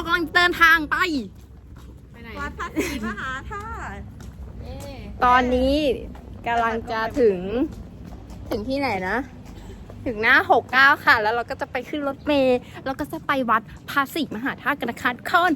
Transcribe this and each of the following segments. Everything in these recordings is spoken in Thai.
เรากำลังเดินทางไป ไปไหนวัดภาษีมหาธาตุเอ๊ะตอนนี้กำลังจะถึง ถึงที่ไหนนะ ถึงหน้าหกเก้าค่ะ แล้วเราก็จะไปขึ้นรถเมล์แล้วก็จะไปวัดภาษีมหาธาตุกันนะคะทุกคน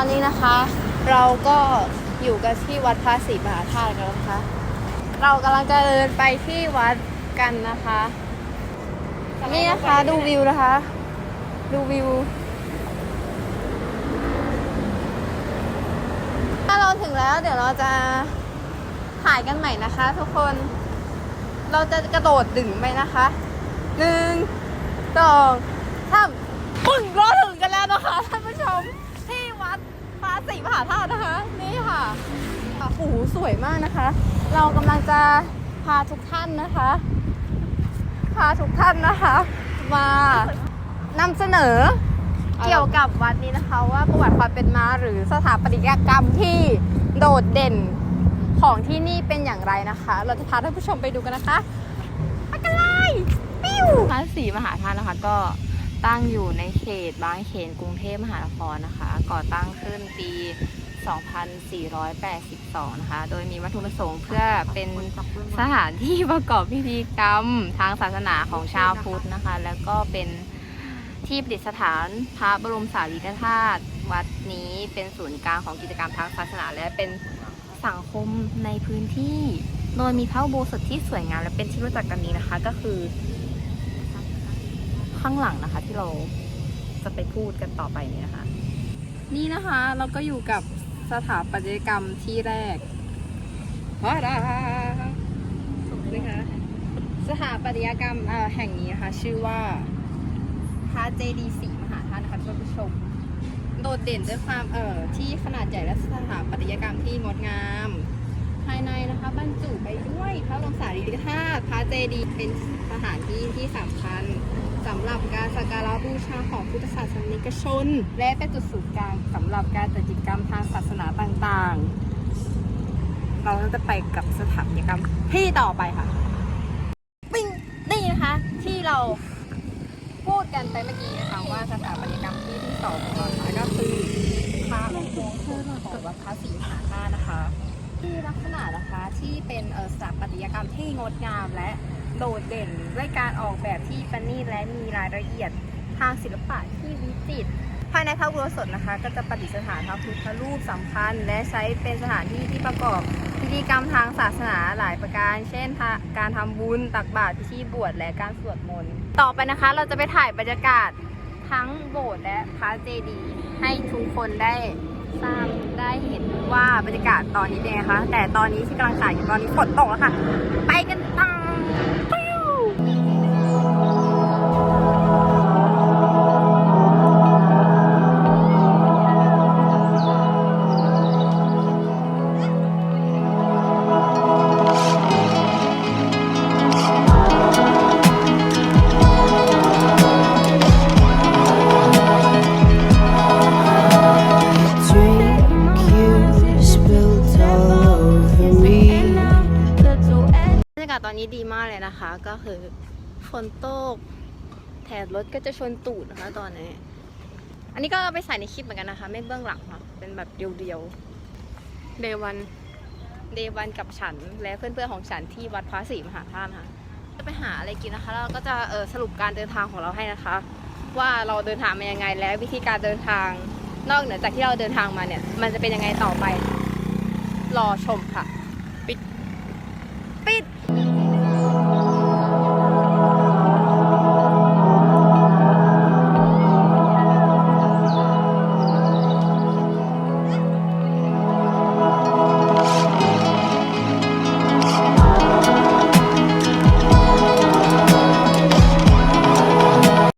อนนี้นะคะ เราก็อยู่กันที่วัดภาษีมหาธาตุกันนะคะ เรากำลังจะเดินไปที่วัดกันนะคะ นี่นะคะดูวิวนะคะ ดูวิว ถ้าเราถึงแล้วเดี๋ยวเราจะถ่ายกันใหม่นะคะ ทุกคน เราจะกระโดดดึงไปนะคะหนึ่งสองสามปึ้งเราถึงกันแล้วนะคะท่านผู้ชมที่วัด ภาษีมหาธาตุนะคะ นี่ค่ะโอ้โหสวยมากนะคะ เรากำลังจะพาทุกท่านนะคะ พาทุกท่านนะคะ มานำเสนอ เกี่ยวกับวัดนี้นะคะ ว่าประวัติความเป็นมาหรือสถาปัตยกรรมที่โดดเด่นของที่นี่เป็นอย่างไรนะคะ เราจะพาท่านผู้ชมไปดูกันนะคะไปกันเลยปิ้วพระศรีมหาธาตุนะคะก็ ตั้งอยู่ในเขตบางเขนกรุงเทพมหานครนะคะ ก่อตั้งขึ้นปี 2482 นะคะ โดยมีวัตถุประสงค์เพื่อเป็นสถานที่ประกอบพิธีกรรมทางศาสนาของชาวพุทธนะคะ แล้วก็เป็นที่ประดิษฐานพระบรมสารีริกธาตุวัดนี้เป็นศูนย์กลางของกิจกรรมทางศาสนา และเป็นสังคมในพื้นที่ โดยมีพระอุโบสถที่สวยงามและเป็นที่รู้จักกันนี้นะคะ ก็คือ ข้างหลังนะคะ ที่เราจะไปพูดกันต่อไปนี้นะคะ นี่นะคะเราก็อยู่กับสถาปัตยกรรมที่แรกว้าดานะคะสถาปัตยกรรมแห่งนี้นะคะ ชื่อว่าพระเจดีย์ศรีมหาธาตุนะคะท่านผู้ชม โดดเด่นด้วยความเอ่อที่ขนาดใหญ่และสถาปัตยกรรมที่งดงาม ภายในนะคะบรรจุไปด้วยพระบรมสารีริกธาตุพระเจดีย์เป็นสถานที่ที่สำคัญ สำหรับการสักการะบูชาของพุทธศาสนิกชน และเป็นจุดศูนย์กลางสำหรับการจัดกิจกรรมทางศาสนาต่างๆ เราจะไปกับสถาปัตยกรรมที่ต่อไปค่ะปิ้งนี่นะคะที่เราพูดกันไปเมื่อกี้นะคะว่าสถาปัตยกรรมที่ที่สองของเรานะคะก็คือพระอุโบสถของวัดพระศรีมหาธาตุนะคะ ที่ลักษณะนะคะที่เป็นเออสถาปัตยกรรมที่งดงามและ โดดเด่นด้วยการออกแบบที่ประณีตและมีรายละเอียดทางศิลปะที่วิจิตรภายในพระอุโบสถนะคะ ก็จะประดิษฐานพระพุทธรูปสำคัญ และใช้เป็นสถานที่ที่ประกอบพิธีกรรมทางศาสนาหลายประการ เช่น การทำบุญตักบาตรพิธีบวชและการสวดมนต์ต่อไปนะคะ เราจะไปถ่ายบรรยากาศทั้งโบสถ์และพระเจดีย์ให้ทุกคนได้ทราบได้เห็นว่าบรรยากาศตอนนี้เป็นไงคะแต่ตอนนี้ที่กำลังถ่ายอยู่ตอนนี้ฝนตกแล้วค่ะ ไปกันต่อ ตอนนี้ดีมากเลยนะคะ ก็คือฝนตกแถบรถก็จะชนตูดนะคะตอนนี้ อันนี้ก็ไปใส่ในคลิปเหมือนกันนะคะ ไม่เบื้องหลังค่ะเป็นแบบเดียวๆเดวันเดวันกับฉันและเพื่อนๆของฉันที่วัดพระศรีมหาธาตุค่ะจะไปหาอะไรกินนะคะแล้วเราก็จะเออสรุปการเดินทางของเราให้นะคะ ว่าเราเดินทางมายังไงและวิธีการเดินทางนอกเหนือจากที่เราเดินทางมาเนี่ย มันจะเป็นยังไงต่อไป รอชมค่ะ